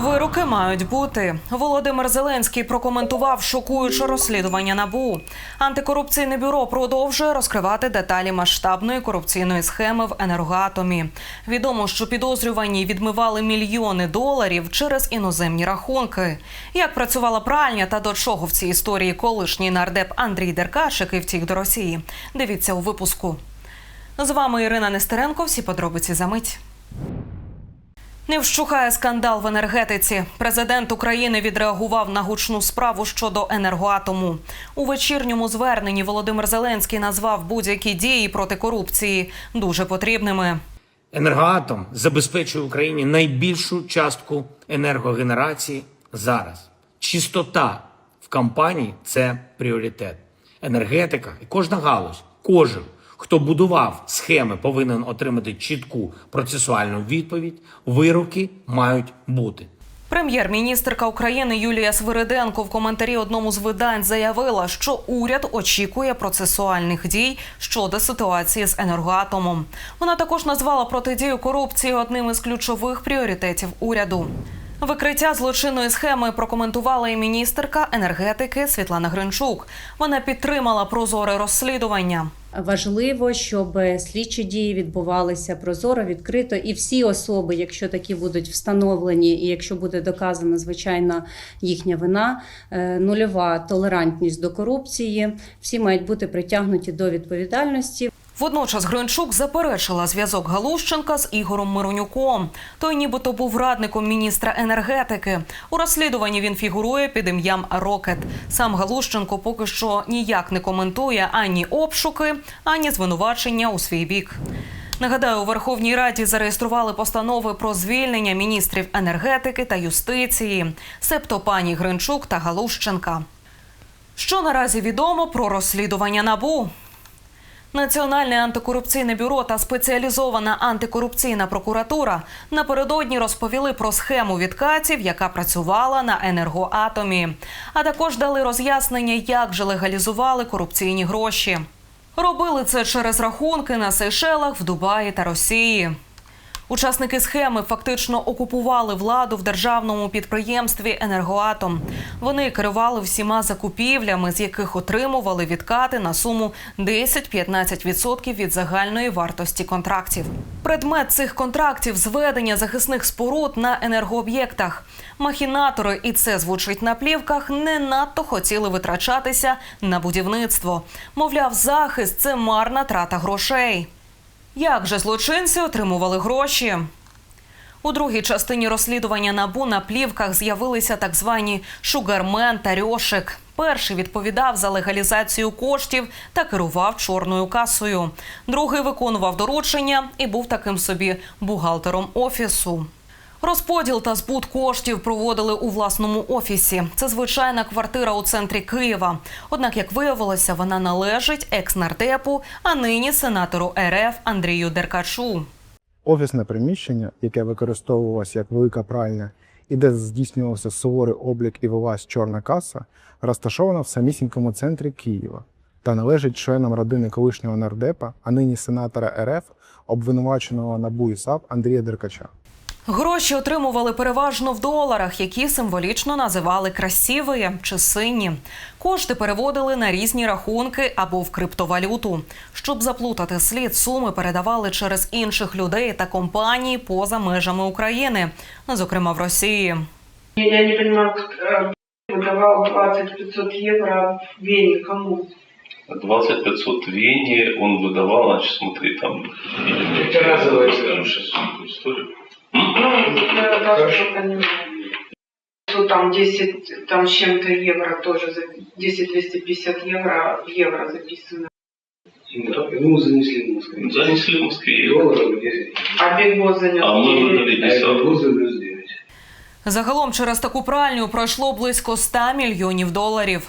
Вироки мають бути. Володимир Зеленський прокоментував шокуюче розслідування набу. Антикорупційне бюро продовжує розкривати деталі масштабної корупційної схеми в енергоатомі. Відомо, що підозрювані відмивали мільйони доларів через іноземні рахунки. Як працювала пральня та до чого в цій історії колишній нардеп Андрій Деркаш, який втік до Росії. Дивіться у випуску. З вами Ірина Нестеренко. Всі подробиці за мить. Не вщухає скандал в енергетиці. Президент України відреагував на гучну справу щодо енергоатому. У вечірньому зверненні Володимир Зеленський назвав будь-які дії проти корупції дуже потрібними. Енергоатом забезпечує Україні найбільшу частку енергогенерації зараз. Чистота в компанії це пріоритет. Енергетика і кожна галузь, кожен, хто будував схеми, повинен отримати чітку процесуальну відповідь. Вироки мають бути. Прем'єр-міністрка України Юлія Свириденко в коментарі одному з видань заявила, що уряд очікує процесуальних дій щодо ситуації з енергоатомом. Вона також назвала протидію корупції одним із ключових пріоритетів уряду. Викриття злочинної схеми прокоментувала і міністерка енергетики Світлана Гринчук. Вона підтримала прозоре розслідування. Важливо, щоб слідчі дії відбувалися прозоро, відкрито, і всі особи, якщо такі будуть встановлені, і якщо буде доказана звичайно їхня вина, е, нульова толерантність до корупції, всі мають бути притягнуті до відповідальності. Водночас Гринчук заперечила зв'язок Галущенка з Ігорем Миронюком. Той нібито був радником міністра енергетики. У розслідуванні він фігурує під ім'ям Рокет. Сам Галущенко поки що ніяк не коментує ані обшуки, ані звинувачення у свій бік. Нагадаю, у Верховній Раді зареєстрували постанови про звільнення міністрів енергетики та юстиції, себто пані Гринчук та Галущенка. Що наразі відомо про розслідування набу? Національне антикорупційне бюро та спеціалізована антикорупційна прокуратура напередодні розповіли про схему відкатів, яка працювала на енергоатомі, а також дали роз'яснення, як же легалізували корупційні гроші. Робили це через рахунки на Сейшелах, в Дубаї та Росії. Учасники схеми фактично окупували владу в державному підприємстві Енергоатом. Вони керували всіма закупівлями, з яких отримували відкати на суму 10-15% від загальної вартості контрактів. Предмет цих контрактів зведення захисних споруд на енергооб'єктах. Махінатори, і це звучить на плівках, не надто хотіли витрачатися на будівництво. Мовляв, захист це марна трата грошей. Як же злочинці отримували гроші? У другій частині розслідування набу на плівках з'явилися так звані шугармен та рьошик. Перший відповідав за легалізацію коштів та керував чорною касою. Другий виконував доручення і був таким собі бухгалтером офісу. Розподіл та збут коштів проводили у власному офісі. Це звичайна квартира у центрі Києва. Однак, як виявилося, вона належить екс-нардепу, а нині сенатору РФ Андрію Деркачу. Офісне приміщення, яке використовувалося як велика пральня, і де здійснювався суворий облік і велась чорна каса, розташовано в самісінькому центрі Києва та належить членам родини колишнього нардепа, а нині сенатора РФ, обвинуваченого НАБУ і САП Андрія Деркача. Гроші отримували переважно в доларах, які символічно називали красиві чи сині. Кошти переводили на різні рахунки або в криптовалюту. Щоб заплутати слід, суми передавали через інших людей та компанії поза межами України, зокрема в Росії. Я не понимаю, э, выдавал 20-500 евро Вене кому? 20 500 Вене он выдавал, значит, смотри, там... Разовая Расскажем сейчас всю историю. М? Ну, я даже понимаю. Что там 10 там с чем-то евро тоже, за 10-250 евро в евро записано. Ему занесли в Москве. Занесли в Москве. Долларов 10. А Бигбот занял А мы деньги. выдали А это 10. грузы плюс 9. Загалом через таку пральню пройшло близько 100 мільйонів доларів.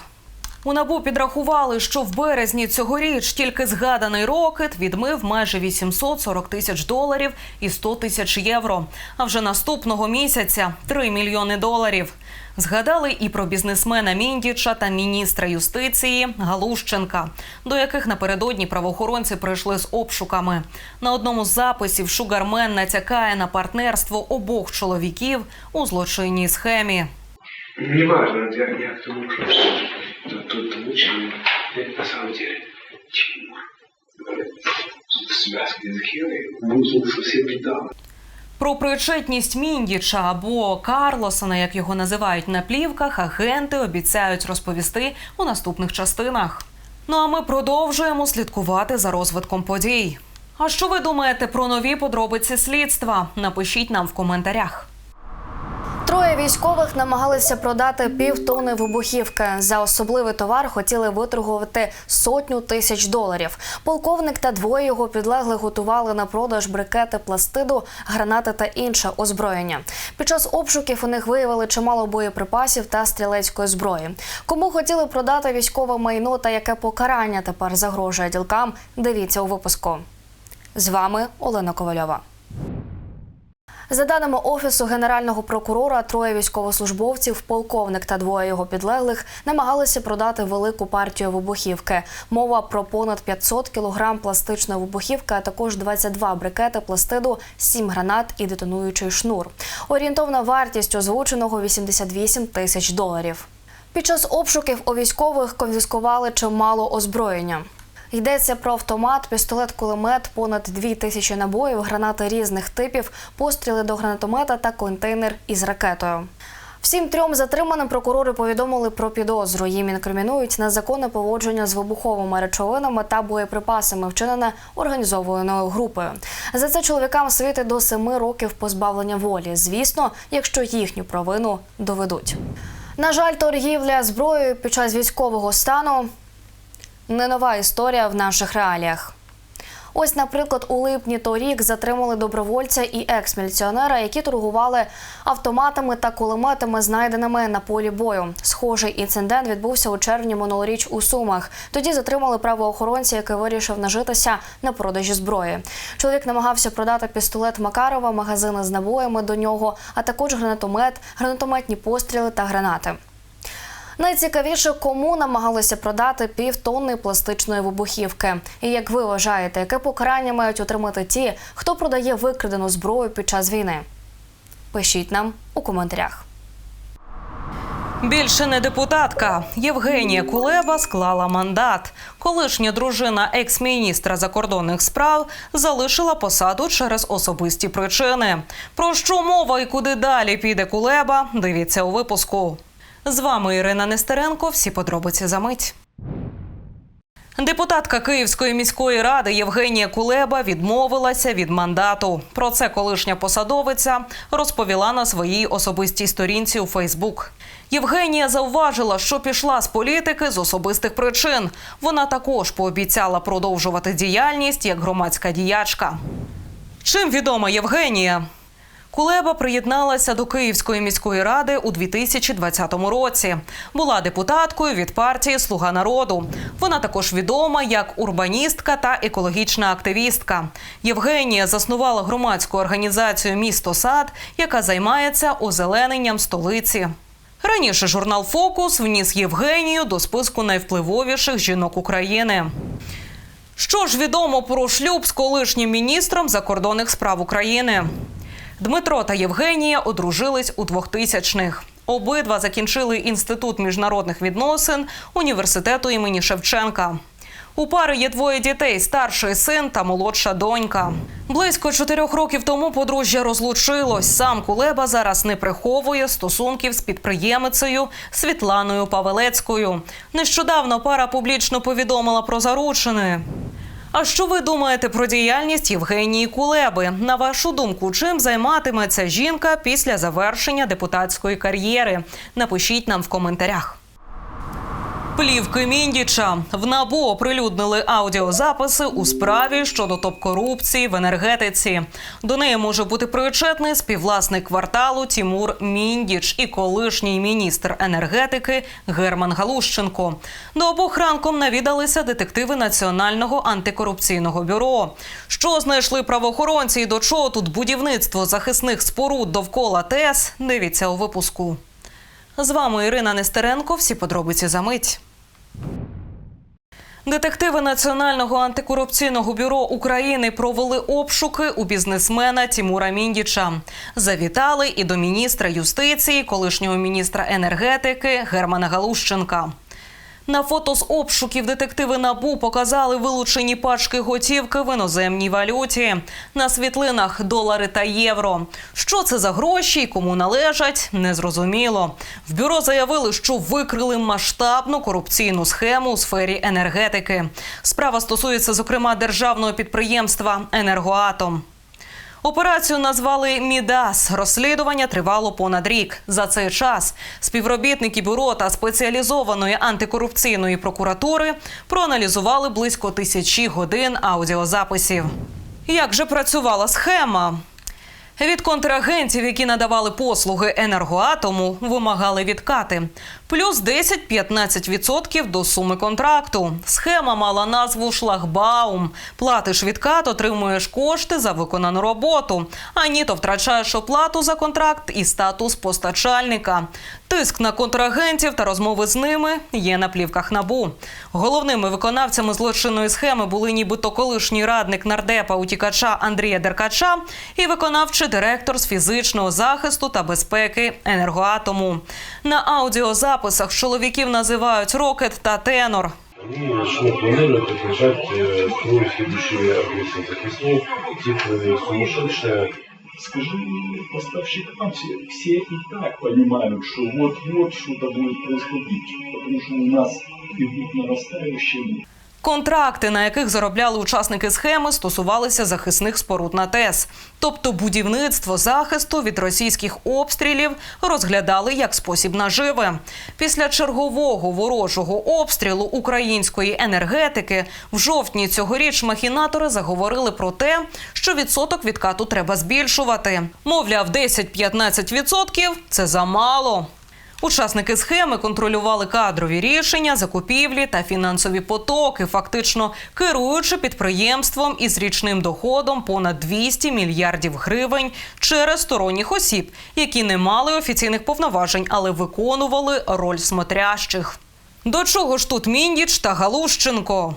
У набу підрахували, що в березні цьогоріч тільки згаданий рокет відмив майже 840 тисяч доларів і 100 тисяч євро. А вже наступного місяця 3 мільйони доларів. Згадали і про бізнесмена Міндіча та міністра юстиції Галущенка, до яких напередодні правоохоронці прийшли з обшуками. На одному з записів Шугармен натякає на партнерство обох чоловіків у злочинній схемі. Неважно, я, я к тому, что тут, тут лучше на самом деле. В связке с Герой был совсем недавно. Про причетність Міндіча або Карлосона, як його називають на плівках, агенти обіцяють розповісти у наступних частинах. Ну а ми продовжуємо слідкувати за розвитком подій. А що ви думаєте про нові подробиці слідства? Напишіть нам в коментарях. Троє військових намагалися продати півтони вибухівки. За особливий товар хотіли виторгувати сотню тисяч доларів. Полковник та двоє його підлеглих готували на продаж брикети пластиду, гранати та інше озброєння. Під час обшуків у них виявили чимало боєприпасів та стрілецької зброї. Кому хотіли продати військове майно та яке покарання тепер загрожує ділкам? Дивіться у випуску. З вами Олена Ковальова. За даними офісу генерального прокурора, троє військовослужбовців, полковник та двоє його підлеглих намагалися продати велику партію вибухівки. Мова про понад 500 кілограм пластичної вибухівки, а також 22 брикети пластиду, 7 гранат і детонуючий шнур. Орієнтовна вартість озвученого 88 тисяч доларів. Під час обшуків у військових конфіскували чимало озброєння. Йдеться про автомат, пістолет, кулемет, понад дві тисячі набоїв, гранати різних типів, постріли до гранатомета та контейнер із ракетою. Всім трьом затриманим прокурори повідомили про підозру. Їм інкримінують незаконне поводження з вибуховими речовинами та боєприпасами, вчинене організованою групою. За це чоловікам світить до семи років позбавлення волі. Звісно, якщо їхню провину доведуть. На жаль, торгівля зброєю під час військового стану не нова історія в наших реаліях. Ось, наприклад, у липні торік затримали добровольця і екс-міліціонера, які торгували автоматами та кулеметами, знайденими на полі бою. Схожий інцидент відбувся у червні минулоріч у Сумах. Тоді затримали правоохоронця, який вирішив нажитися на продажі зброї. Чоловік намагався продати пістолет Макарова, магазини з набоями до нього, а також гранатомет, гранатометні постріли та гранати. Найцікавіше, кому намагалися продати півтонни пластичної вибухівки. І як ви вважаєте, яке покарання мають отримати ті, хто продає викрадену зброю під час війни? Пишіть нам у коментарях. Більше не депутатка. Євгенія Кулеба склала мандат. Колишня дружина екс-міністра закордонних справ залишила посаду через особисті причини. Про що мова і куди далі піде Кулеба? Дивіться у випуску. З вами Ірина Нестеренко. Всі подробиці за мить. Депутатка Київської міської ради Євгенія Кулеба відмовилася від мандату. Про це колишня посадовиця розповіла на своїй особистій сторінці у Фейсбук. Євгенія зауважила, що пішла з політики з особистих причин. Вона також пообіцяла продовжувати діяльність як громадська діячка. Чим відома Євгенія? Кулеба приєдналася до Київської міської ради у 2020 році. Була депутаткою від партії Слуга народу. Вона також відома як урбаністка та екологічна активістка. Євгенія заснувала громадську організацію Місто Сад, яка займається озелененням столиці. Раніше журнал Фокус вніс Євгенію до списку найвпливовіших жінок України. Що ж відомо про шлюб з колишнім міністром закордонних справ України? Дмитро та Євгенія одружились у 2000-х. Обидва закінчили інститут міжнародних відносин університету імені Шевченка. У пари є двоє дітей: старший син та молодша донька. Близько чотирьох років тому подружжя розлучилось. Сам Кулеба зараз не приховує стосунків з підприємицею Світланою Павелецькою. Нещодавно пара публічно повідомила про заручини. А що ви думаєте про діяльність Євгенії Кулеби? На вашу думку, чим займатиметься жінка після завершення депутатської кар'єри? Напишіть нам в коментарях. Плівки Міндіча в набу оприлюднили аудіозаписи у справі щодо топ-корупції в енергетиці. До неї може бути причетний співвласник кварталу Тімур Міндіч і колишній міністр енергетики Герман Галущенко. До обох ранком навідалися детективи Національного антикорупційного бюро. Що знайшли правоохоронці і до чого тут будівництво захисних споруд довкола ТЕС? Дивіться у випуску. З вами Ірина Нестеренко. Всі подробиці за мить. Детективи Національного антикорупційного бюро України провели обшуки у бізнесмена Тімура Міндіча. Завітали і до міністра юстиції, колишнього міністра енергетики Германа Галущенка. На фото з обшуків детективи НАБУ показали вилучені пачки готівки в іноземній валюті. На світлинах долари та євро. Що це за гроші і кому належать, незрозуміло. В бюро заявили, що викрили масштабну корупційну схему у сфері енергетики. Справа стосується, зокрема, державного підприємства Енергоатом. Операцію назвали Мідас. Розслідування тривало понад рік. За цей час співробітники бюро та спеціалізованої антикорупційної прокуратури проаналізували близько тисячі годин аудіозаписів. Як же працювала схема? Від контрагентів, які надавали послуги енергоатому, вимагали відкати. Плюс 10-15% до суми контракту. Схема мала назву шлагбаум. Платиш відкат, отримуєш кошти за виконану роботу. А ні, то втрачаєш оплату за контракт і статус постачальника. Тиск на контрагентів та розмови з ними є на плівках набу. Головними виконавцями злочинної схеми були нібито колишній радник нардепа утікача Андрія Деркача і виконавчий директор з фізичного захисту та безпеки енергоатому. На аудіозаписах чоловіків називають рокет та тенор. Они начнут планировать отражать э, свою следующую агрессию захисную, типа сумасшедшая. Скажи поставщик все, все и так понимают, что вот-вот что-то будет происходить, потому что у нас идут нарастающие Контракти, на яких заробляли учасники схеми, стосувалися захисних споруд на ТЕС. Тобто будівництво захисту від російських обстрілів розглядали як спосіб наживи. Після чергового ворожого обстрілу української енергетики в жовтні цьогоріч махінатори заговорили про те, що відсоток відкату треба збільшувати. Мовляв, 10-15% – це замало. Учасники схеми контролювали кадрові рішення, закупівлі та фінансові потоки, фактично керуючи підприємством із річним доходом понад 200 мільярдів гривень через сторонніх осіб, які не мали офіційних повноважень, але виконували роль смотрящих. До чого ж тут Міндіч та Галущенко?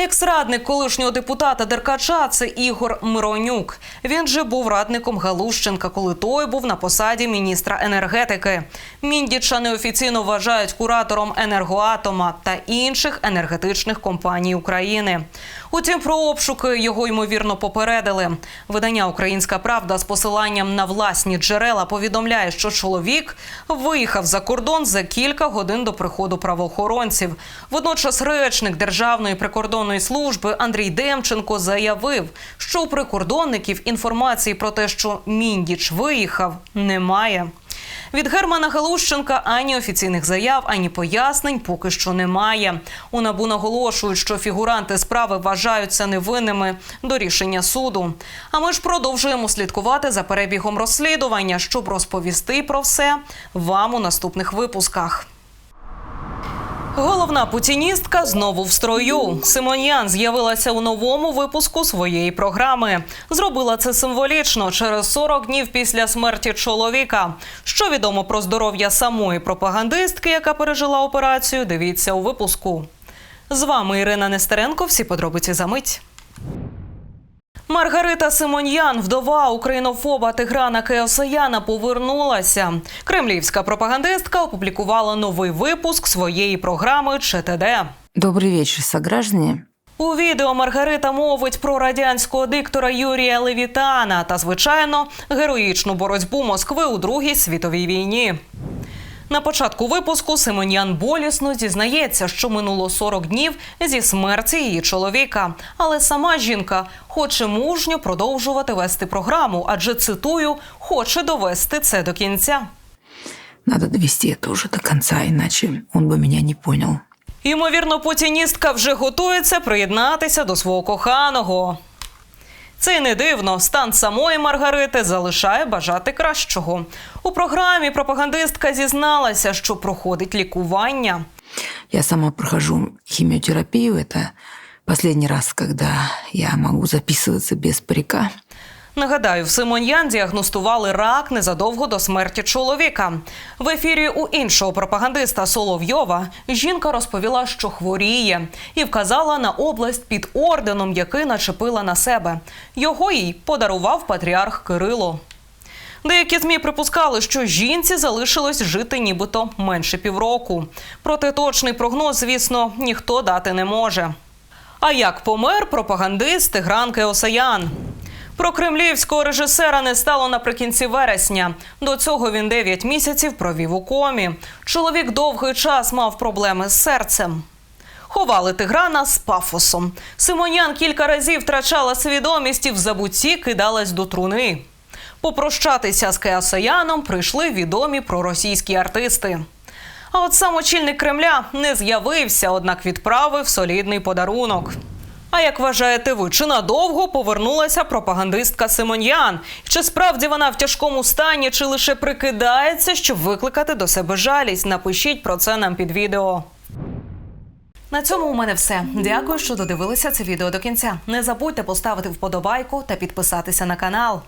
Екс-радник колишнього депутата Деркача це Ігор Миронюк. Він же був радником Галущенка, коли той був на посаді міністра енергетики. Міндіча неофіційно вважають куратором енергоатома та інших енергетичних компаній України. Утім, про обшуки його ймовірно попередили. Видання Українська Правда з посиланням на власні джерела повідомляє, що чоловік виїхав за кордон за кілька годин до приходу правоохоронців. Водночас речник Державної прикордонної служби Андрій Демченко заявив, що у прикордонників інформації про те, що Міндіч виїхав, немає. Від Германа Галущенка ані офіційних заяв, ані пояснень поки що немає. У набу наголошують, що фігуранти справи вважаються невинними до рішення суду. А ми ж продовжуємо слідкувати за перебігом розслідування, щоб розповісти про все вам у наступних випусках. Головна путіністка знову в строю. Симоньян з'явилася у новому випуску своєї програми. Зробила це символічно через 40 днів після смерті чоловіка. Що відомо про здоров'я самої пропагандистки, яка пережила операцію, дивіться у випуску. З вами Ірина Нестеренко. Всі подробиці за мить. Маргарита Симоньян, вдова українофоба Тиграна Кеосаяна, повернулася. Кремлівська пропагандистка опублікувала новий випуск своєї програми ЧТД. Добрый вечер, сограждане. У відео Маргарита мовить про радянського диктора Юрія Левітана та, звичайно, героїчну боротьбу Москви у Другій світовій війні. На початку випуску Симоньян болісно зізнається, що минуло 40 днів зі смерті її чоловіка. Але сама жінка хоче мужньо продовжувати вести програму, адже цитую, хоче довести це до кінця. Надо довести уже до конца, иначе он бы меня не понял. Ймовірно, путіністка вже готується приєднатися до свого коханого. Це й не дивно. Стан самої Маргарити залишає бажати кращого. У програмі пропагандистка зізналася, що проходить лікування. Я сама прохожу хіміотерапію. Це останній раз, коли я можу записуватися без парика. Нагадаю, в Симоньян діагностували рак незадовго до смерті чоловіка. В ефірі у іншого пропагандиста Соловйова жінка розповіла, що хворіє, і вказала на область під орденом, який начепила на себе. Його їй подарував патріарх Кирило. Деякі змі припускали, що жінці залишилось жити нібито менше півроку. Проте точний прогноз, звісно, ніхто дати не може. А як помер пропагандист Тигран Кеосаян? Про кремлівського режисера не стало наприкінці вересня. До цього він 9 місяців провів у комі. Чоловік довгий час мав проблеми з серцем. Ховали Тиграна з пафосом. Симонян кілька разів втрачала свідомість і в забутті кидалась до труни. Попрощатися з Кеосаяном прийшли відомі проросійські артисти. А от сам очільник Кремля не з'явився, однак відправив солідний подарунок. А як вважаєте ви, чи надовго повернулася пропагандистка Симоньян? Чи справді вона в тяжкому стані, чи лише прикидається, щоб викликати до себе жалість? Напишіть про це нам під відео. На цьому у мене все. Дякую, що додивилися це відео до кінця. Не забудьте поставити вподобайку та підписатися на канал.